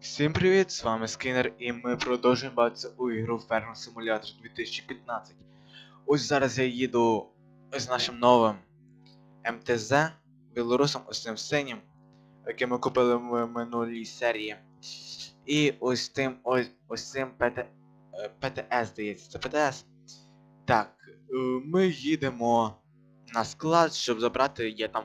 Всім привіт, з вами Скінер, і ми продовжуємо бавитися у ігру Farming Simulator 2015. Ось зараз я їду з нашим новим МТЗ, білорусом, ось цим синім, яке ми купили в минулій серії. І ось тим ось, ось цим ПТ, е, ПТС, здається, це ПТС. Так, е, ми їдемо на склад, щоб забрати, я там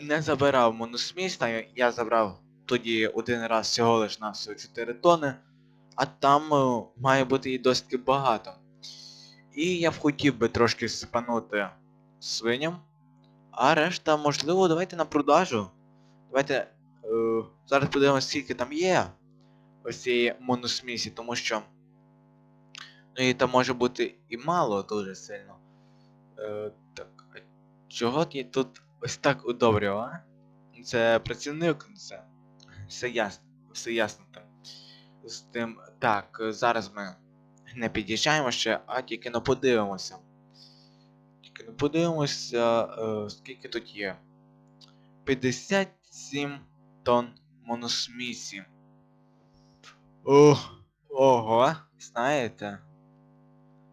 не забирав моносміста, я забрав тоді один раз всього лиш на всього 4 тони, а там е, має бути і досить багато. І я б хотів би трошки сипанути свиням, а решта, можливо, давайте на продажу. Давайте е, зараз подивимося, скільки там є ось цієї моносмісі, тому що. Ну і там може бути і мало дуже сильно. Е, так, чого ти тут ось так удобрював, а? Це працівник, це. Все ясно, все ясно там. З тим. Так, зараз ми не під'їжджаємо ще, а тільки ну подивимося. Тільки ну подивимося, е, скільки тут є. 57 тонн моносмісі. Ох, ого, знаєте.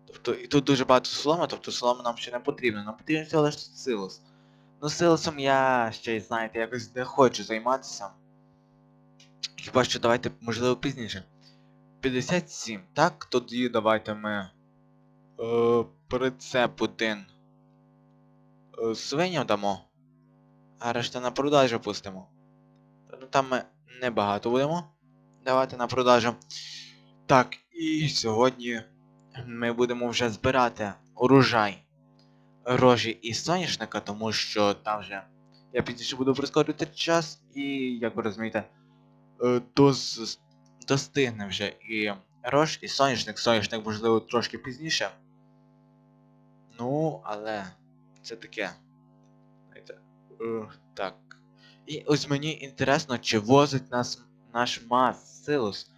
Тобто, і тут дуже багато соломи, тобто соломи нам ще не потрібно, нам всього лише силос. Ну, силосом я ще знаєте, якось не хочу займатися. Хіба що давайте, можливо, пізніше. 57. Так, тоді давайте ми. Е, прицеп один. Е, свиням дамо. А решта на продажу пустимо. Ну там ми небагато будемо. Давайте на продажу. Так, і сьогодні ми будемо вже збирати урожай рожі і соняшника, тому що там вже я пізніше буду прискорювати час і, як ви розумієте, доз... достигне вже і рож, і соняшник, соняшник, можливо, трошки пізніше. Ну, але це таке. Знаєте, е, так. І ось мені інтересно, чи возить нас наш мас силус.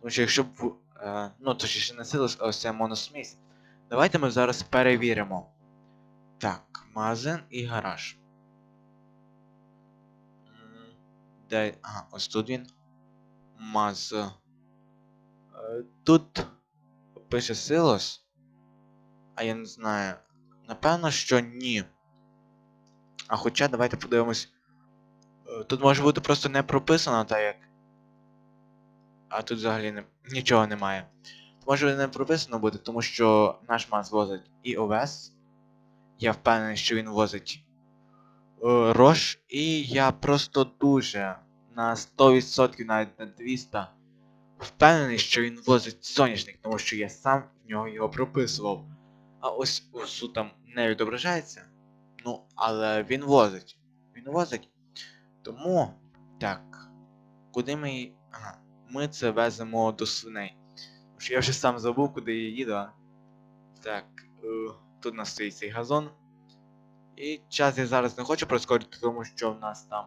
Тому що якщо б. Е, ну, точніше не силус, а ось це моносмісь. Давайте ми зараз перевіримо. Так, магазин і гараж. Де. Ага, ось тут він. Маз. Е, Тут пише силос. А я не знаю. Напевно, що ні. А хоча давайте подивимось. Е, Тут може бути просто не прописано так як. А тут взагалі не... нічого немає. Може не прописано буде, тому що наш маз возить і овес. Я впевнений, що він возить е, рож. І я просто дуже на 100% навіть на 200 впевнений, що він возить соняшник, тому що я сам в нього його прописував. А ось усу там не відображається. Ну, але він возить. Він возить. Тому. Так. Куди ми. Ага. Ми це веземо до свиней. Тому що я вже сам забув, куди я їду. а. Так. Е, тут у нас стоїть цей газон. І час я зараз не хочу прискорити, тому що в нас там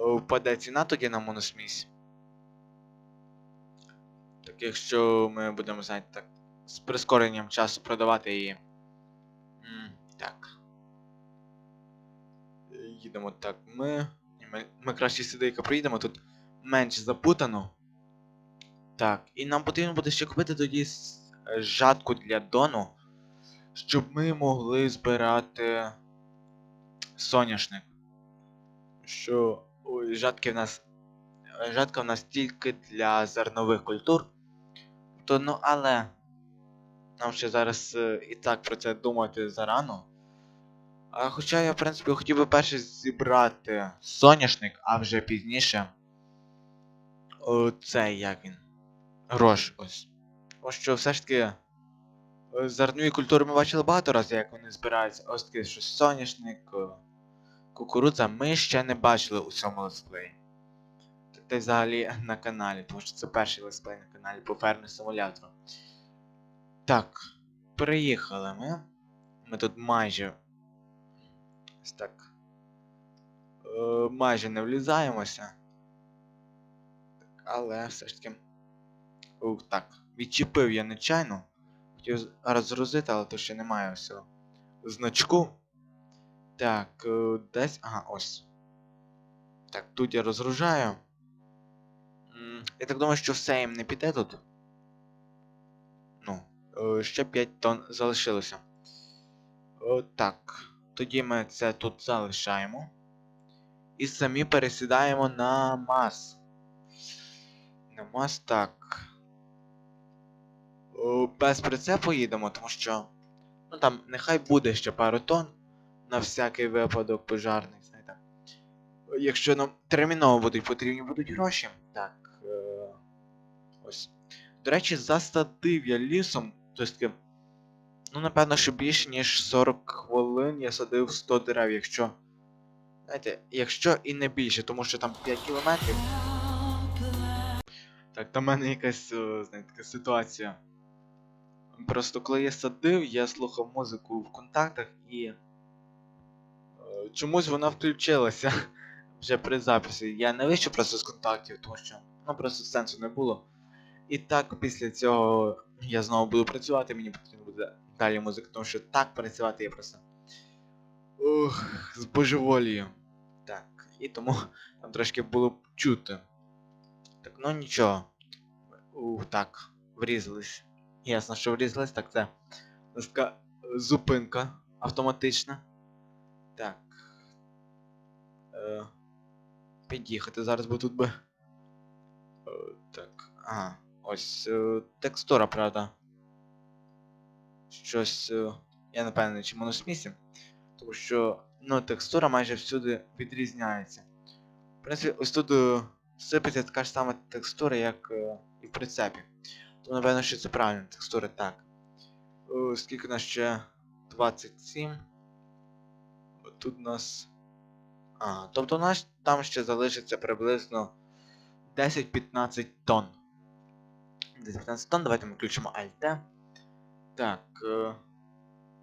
впаде ціна тоді на моносмісь. Так якщо ми будемо, знаєте, так, з прискоренням часу продавати її. М, так. Їдемо так. Ми. Ми, ми краще сюди проїдемо, тут менш запутано. Так, і нам потрібно буде ще купити тоді жатку для дону, щоб ми могли збирати соняшник. Що. Жатки в нас. Жатка в нас тільки для зернових культур. То ну але. Нам ще зараз е, і так про це думати зарано. А хоча я, в принципі, хотів би перше зібрати соняшник, а вже пізніше. Цей як він. Рож ось. Тому що все ж таки. е, Зернові культури ми бачили багато разів, як вони збираються. Ось таке щось соняшник, е, кукурудза ми ще не бачили у цьому летсплеї. Та й взагалі на каналі, тому що це перший летсплей на каналі по фермі симулятору. Так, приїхали ми. Ми тут майже. Ось так. Е, майже не влізаємося. Але все ж таки. Ух, так. Відчепив я нечайно. Хотів розгрузити, але то ще немає всього. Значку. Так, е, десь. Ага, ось. Так, тут я розгружаю. Я так думаю, що все їм не піде тут. Ну, е, ще 5 тонн залишилося. Так. Тоді ми це тут залишаємо. І самі пересідаємо на мас. На мас так. О, без прицепу їдемо, тому що. Ну там нехай буде ще пару тонн на всякий випадок пожарний, знаєте. Якщо нам терміново будуть потрібні будуть гроші. Так. Е... Ось. До речі, засадив я лісом, тобто таки, ну напевно, що більше ніж 40 хвилин я садив 100 дерев, якщо. Знаєте, якщо і не більше, тому що там 5 кілометрів. Так, там в мене якась, о, знаєте, така ситуація. Просто коли я садив, я слухав музику в контактах і. Чомусь вона включилася вже при записі. Я не вийшов просто з контактів, тому що ну просто сенсу не було. І так після цього я знову буду працювати, мені потрібно буде далі музика, тому що так працювати я просто. Ух, з божеволію. Так, і тому там трошки було чути. Так, ну нічого. Ух, так, врізались. Ясно, що врізались, так це. зупинка автоматична. Так. Е, під'їхати зараз, бо тут би. Е, так. Ага. Ось е, текстура, правда. Щось. Е, я не певний, чи моносмісі. Тому що ну, текстура майже всюди відрізняється. В принципі, ось тут е, сипеться така ж сама текстура, як е, і в прицепі. То напевно, що це правильна текстура, так. О, скільки у нас ще 27. От Тут у нас. А, тобто у нас там ще залишиться приблизно 10-15 тонн. 10-15 тонн, давайте ми включимо Alt. Так. Е,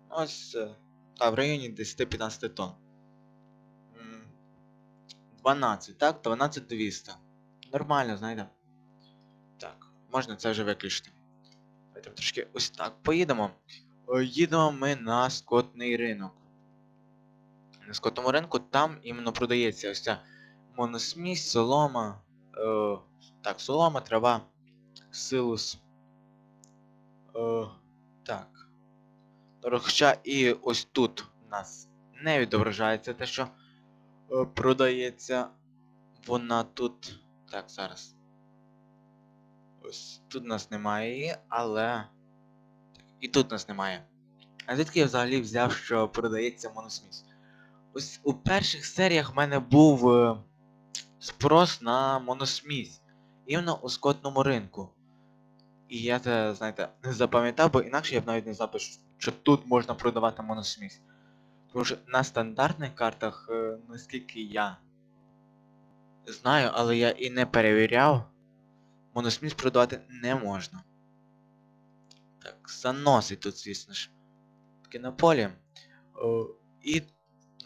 ось. Е, та, в районі 10-15 тонн. 12, так? 12 200. Нормально, знаєте. Так, можна це вже виключити. Давайте трошки ось так поїдемо. Е, Їдемо ми на скотний ринок. На скотному ринку там іменно продається ось ця моносмісь, солома. Е, так, солома, трава, силус. Е, так. Хоча і ось тут у нас не відображається те, що е, продається. Вона тут. Так, зараз. Ось тут нас немає її, але. Так, і тут нас немає. А звідки я взагалі взяв, що продається моносміс? Ось у перших серіях в мене був е, спрос на моносміс. Іменно у скотному ринку. І я це, знаєте, не запам'ятав, бо інакше я б навіть не знав, що- тут можна продавати моносміс. Тому що на стандартних картах, е, наскільки я знаю, але я і не перевіряв, моносміс продавати не можна. Так, заносить тут, звісно ж. Таки на полі. О, і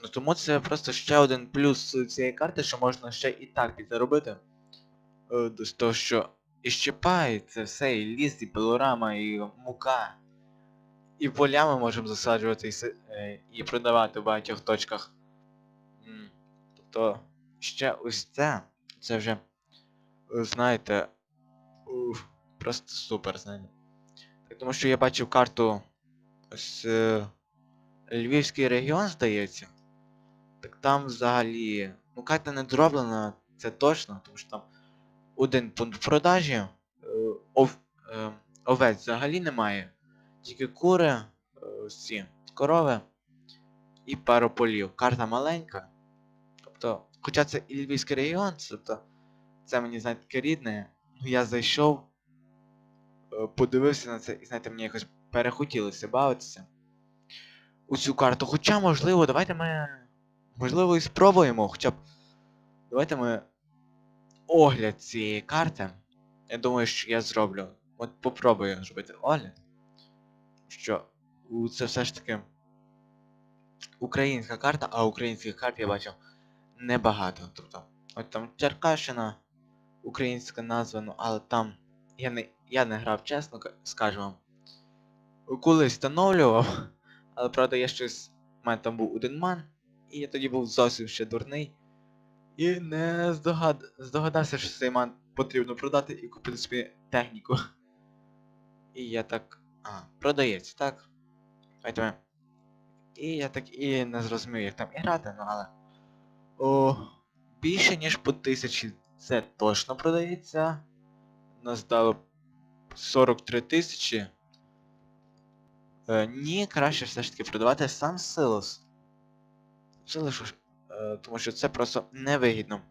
ну, тому це просто ще один плюс цієї карти, що можна ще і так підзаробити. Е, до того, що і щепа, це все, і ліс, і пилорама, і мука. І поля ми можемо засаджувати і, е, і продавати в багатьох точках. Тобто, ще ось це, це вже, е, знаєте, уф, просто супер, знаєте. Тому що я бачив карту ось Львівський регіон, здається. Так там взагалі. Ну карта не зроблена, це точно, тому що там один пункт продажі, е, ов, е, овець взагалі немає. Тільки кури, е, ці корови і пару полів. Карта маленька. Тобто, хоча це і Львівський регіон, тобто це мені знаєте таке рідне. Ну я зайшов, подивився на це і знаєте, мені якось перехотілося бавитися у цю карту. Хоча, можливо, давайте ми. Можливо, і спробуємо, хоча б. Давайте ми огляд цієї карти. Я думаю, що я зроблю. От попробую зробити огляд. Що це все ж таки українська карта, а українських карт я бачив небагато. Тобто, от там Черкащина, українська назва, ну, але там я не, я не грав, чесно скажу вам. Колись встановлював, але правда я щось. У мене там був один ман, і я тоді був зовсім ще дурний. І не здогад... здогадався, що цей ман потрібно продати і купити собі техніку. І я так. А, продається, так? Давайте. І я так і не зрозумів, як там і грати, ну але. О, більше ніж по тисячі це точно продається. Нас дало 43 тисячі. Е, ні, краще все ж таки продавати сам силос. Силос, е, тому що це просто невигідно.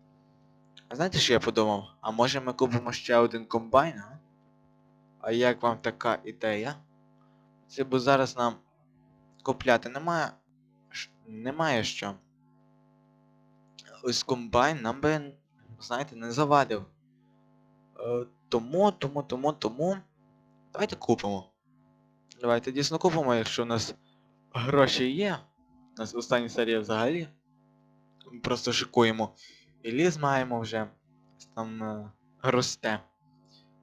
А знаєте, що я подумав? А може ми купимо ще один комбайн, а? А як вам така ідея? Це бо зараз нам купляти немає. Немає що. Ось комбайн нам би, знаєте, не завадив. Е, тому, тому, тому, тому. Давайте купимо. Давайте дійсно купимо, якщо у нас гроші є. У нас остання серія взагалі. Просто шикуємо. І ліс маємо вже. Там е, росте.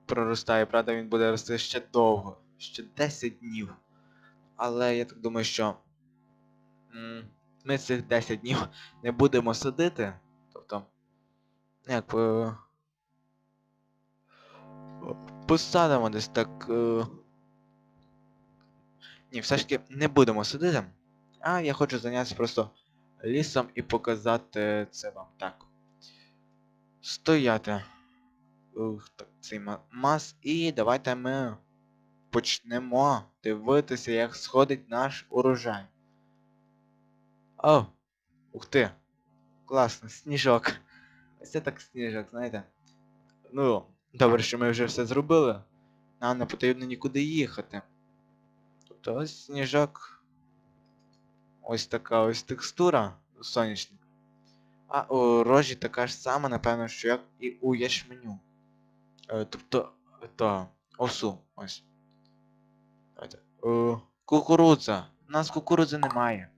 Проростає, правда, він буде рости ще довго. Ще 10 днів. Але я так думаю, що. Ми цих 10 днів не будемо садити. Тобто. Як. е, Посадимо десь так. е, Ні, все ж таки не будемо садити. А я хочу зайнятися просто лісом і показати це вам. Так. Стояти. Ух, так, цей мас. І давайте ми почнемо дивитися, як сходить наш урожай. О! Ух ти! Класно, сніжок. Ось це так сніжок, знаєте. Ну, добре, що ми вже все зробили. Нам не потрібно нікуди їхати. Тобто ось сніжок. Ось така ось текстура сонячна. А у рожі така ж сама, напевно, що як і у ячменю. Е, тобто, то, овсу, ось. Е, кукурудза. У нас кукурудзи немає.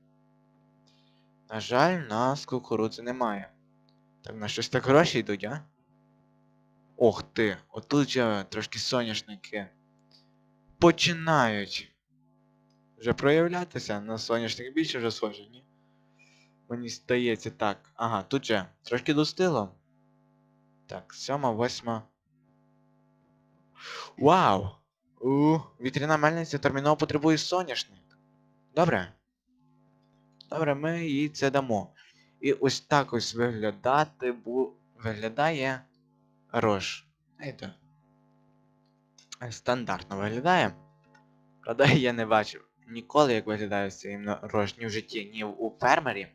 На жаль, нас кукурудзи немає. Так, на щось так гроші йдуть, а? Ох ти, отут же трошки соняшники. Починають. Вже проявлятися на соняшник більше вже схоже, ні? Мені здається так. Ага, тут же трошки достило. Так, сьома, восьма. Вау! У, вітряна мельниця терміново потребує соняшник. Добре. Добре, ми їй це дамо. І ось так ось виглядати бу... виглядає рож. Стандартно виглядає. Правда, я не бачив ніколи, як виглядає рож ні в житті, ні у фермері.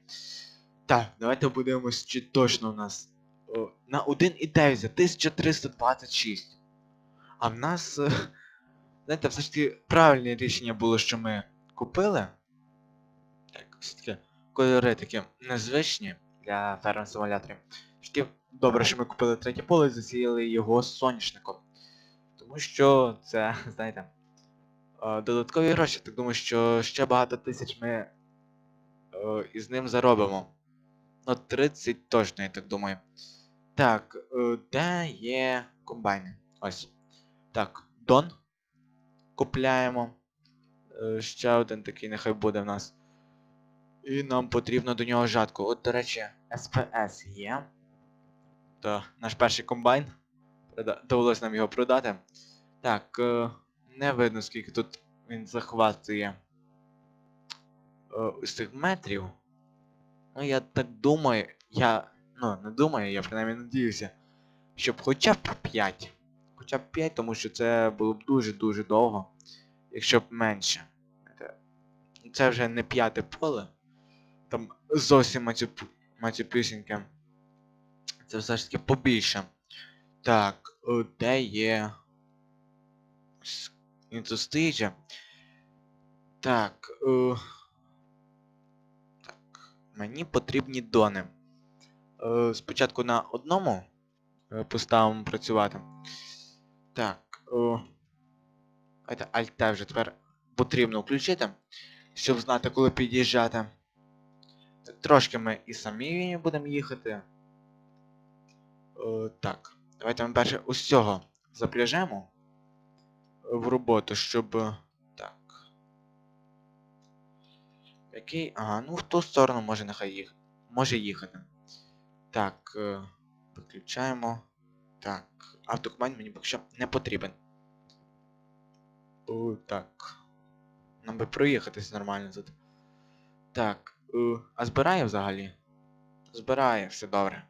Так, давайте подивимось, чи точно у нас. О, на 1,9 за 1326. А в нас. е, Знаєте, все ж таки правильне рішення було, що ми купили. Так, все таки кольори такі незвичні для ферм симуляторів. Таки добре, що ми купили третє поле і засіяли його соняшником. Тому що це, знаєте, додаткові гроші. Так думаю, що ще багато тисяч ми е, із ним заробимо. Ну, 30 точно, я так думаю. Так, е, де є комбайни? Ось. Так, Дон. Купляємо. Е, Ще один такий нехай буде в нас. І нам потрібно до нього жатку. От, до речі, СПС є. То наш перший комбайн. Довелось нам його продати. Так, не видно скільки тут він захватує е, ось цих метрів. Ну я так думаю, я. Ну, не думаю, я принаймні надіюся, щоб хоча б 5. Хоча б 5, тому що це було б дуже-дуже довго. Якщо б менше. Це вже не п'яте поле. Там зовсім матюп... матюпюсіньке. Це все ж таки побільше. Так, е, де є. Стоїть же. Так. Е... Так. Мені потрібні дони. Е, спочатку на одному е, поставимо працювати. Так. Е, Alt вже тепер потрібно включити, щоб знати, коли під'їжджати. Трошки ми і самі будемо їхати. Е, так. Давайте ми перше ось цього запряжемо в роботу, щоб. е, Так. Який. Ага, ну в ту сторону може нехай їх. Може їхати. Так, е, виключаємо. Так, автокоманд мені поки що не потрібен. О, так. Нам би проїхатись нормально тут. Так, е, а збирає взагалі? Збирає, все добре.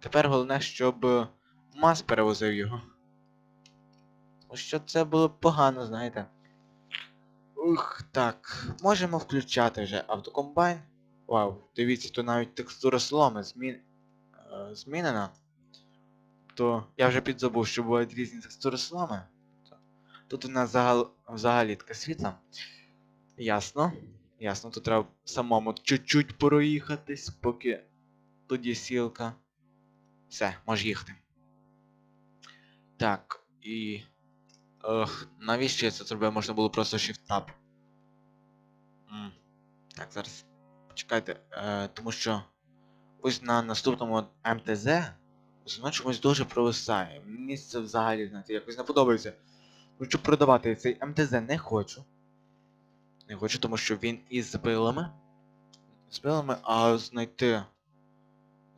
Тепер головне, щоб Мас перевозив його. Що це було погано, знаєте. Ух, так. Можемо включати вже автокомбайн. Вау, дивіться, тут навіть текстура сломи змін... е, змінена. То я вже підзабув, що бувають різні текстури сломи. Тут у нас загал... взагалі таке світло. Ясно. Ясно, тут треба самому чуть-чуть проїхатись, поки тут є сілка. Все, може їхати. Так, і. Ох, навіщо я це зробив? Можна було просто Shift-Tab. Так, зараз. Почекайте, е, тому що ось на наступному МТЗ воно чомусь дуже провисає. Мені це взагалі, знаєте, якось не подобається. Що продавати цей МТЗ не хочу. Не хочу, тому що він із пилами. З пилами, а знайти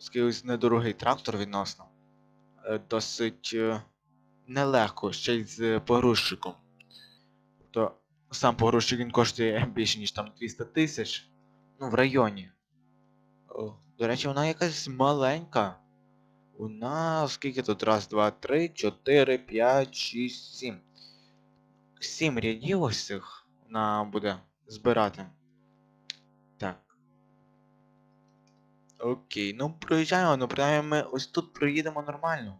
якийсь недорогий трактор відносно. е, Досить е, нелегко, ще й з погрузчиком. Тобто сам погрузчик він коштує більше, ніж там 200 тисяч. Ну, в районі. О, до речі, вона якась маленька. Вона скільки тут? Раз, два, три, чотири, п'ять, шість, сім. Сім рядів ось цих вона буде збирати. Так. Окей, ну проїжджаємо, ну принаймні ми ось тут проїдемо нормально.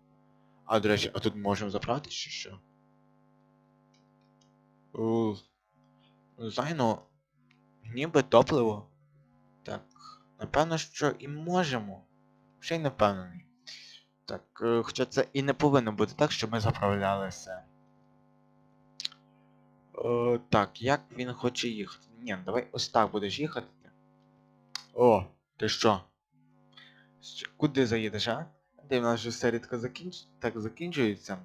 А, до речі, а тут можемо заправити чи що? О, не знаю, ну. Ніби топливо. Так. Напевно, що і можемо. Ще й не впевнений. Так, е, хоча це і не повинно бути так, щоб ми заправлялися. О, так, як він хоче їхати? Ні, ну давай ось так будеш їхати. О, ти? Що- Куди заїдеш, а? Де вже серія така закінч... так закінчується.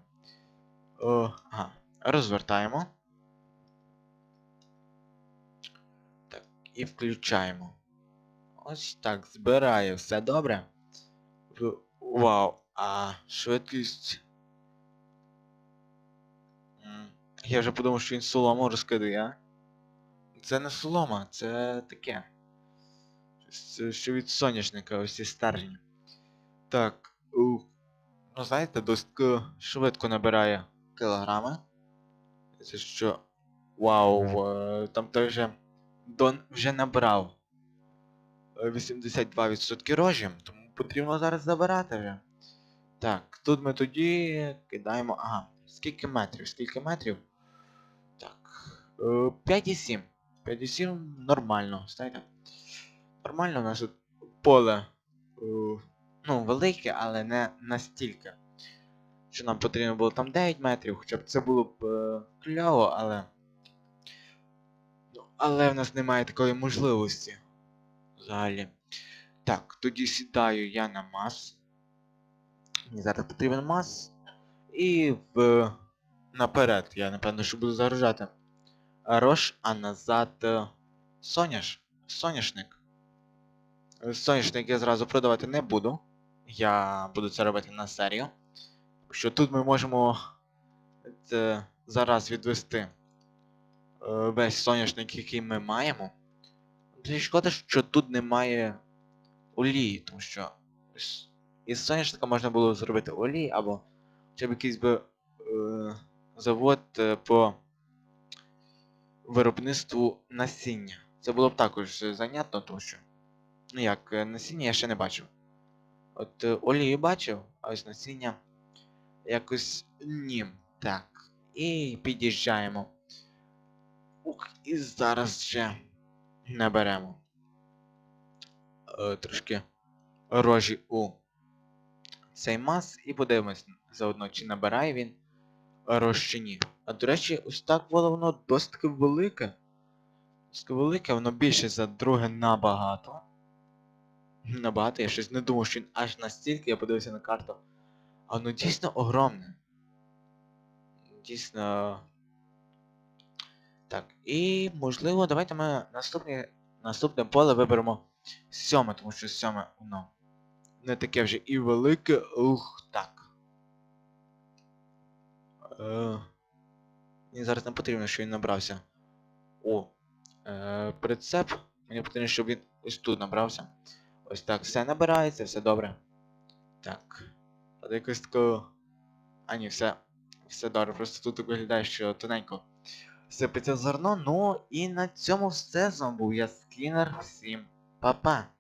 О, ага. Розвертаємо. Так, і включаємо. Ось так, збирає, все добре. Вау, а швидкість. Я вже подумав, що він солому розкидає, а? Це не солома, це таке. Що від соняшника, ось ці стержні. Так. Ну знаєте, досить е, швидко набирає кілограми. Це що. Вау, е, там той вже Дон вже набрав е, 82% рожі, тому потрібно зараз забирати вже. Так, тут ми тоді кидаємо. Ага, скільки метрів? Скільки метрів? Так. е, 5,7. 5,7 нормально, знаєте. Нормально у нас тут поле. Ну, велике, але не настільки. Що нам потрібно було там 9 метрів, хоча б це було б е, кльово, але. Ну, але в нас немає такої можливості. Взагалі. Так, тоді сідаю я на мас. Мені зараз потрібен мас. І в. Наперед, я напевно, що буду загружати. Рош, а назад. е, Соняш. Соняшник. Соняшник я зразу продавати не буду. Я буду це робити на серію. Що тут ми можемо це, зараз відвести е, весь соняшник, який ми маємо. Дуже шкода, що тут немає олії, тому що із- соняшника можна було зробити олії або хоча б якийсь би е, завод е, по виробництву насіння. Це було б також занятно, тому що. Ну як, насіння я ще не бачив. От е, олію бачив, а ось насіння якось ні. Так. І під'їжджаємо. Ух, і зараз вже наберемо. Е, трошки рожі у цей мас і подивимось заодно, чи набирає він рож чи ні. А до речі, ось так воно воно досить велике. Досить велике, воно більше за друге набагато. Набагато, я щось не думав, що він аж настільки, я подивився на карту. А воно дійсно огромне. Дійсно. Так, і можливо, давайте ми наступне, наступне поле виберемо сьоме, тому що сьоме воно не таке вже і велике. Ух, так. Е, мені зараз не потрібно, що він набрався. О. Е, прицеп. Мені потрібно, щоб він ось тут набрався. Ось так, все набирається, все добре. Так. Але якось тако. А ні, все. Все добре, просто тут так виглядає, що тоненько сипеться зерно. Ну і на цьому все. З вами був я Скінер. Всім па-па.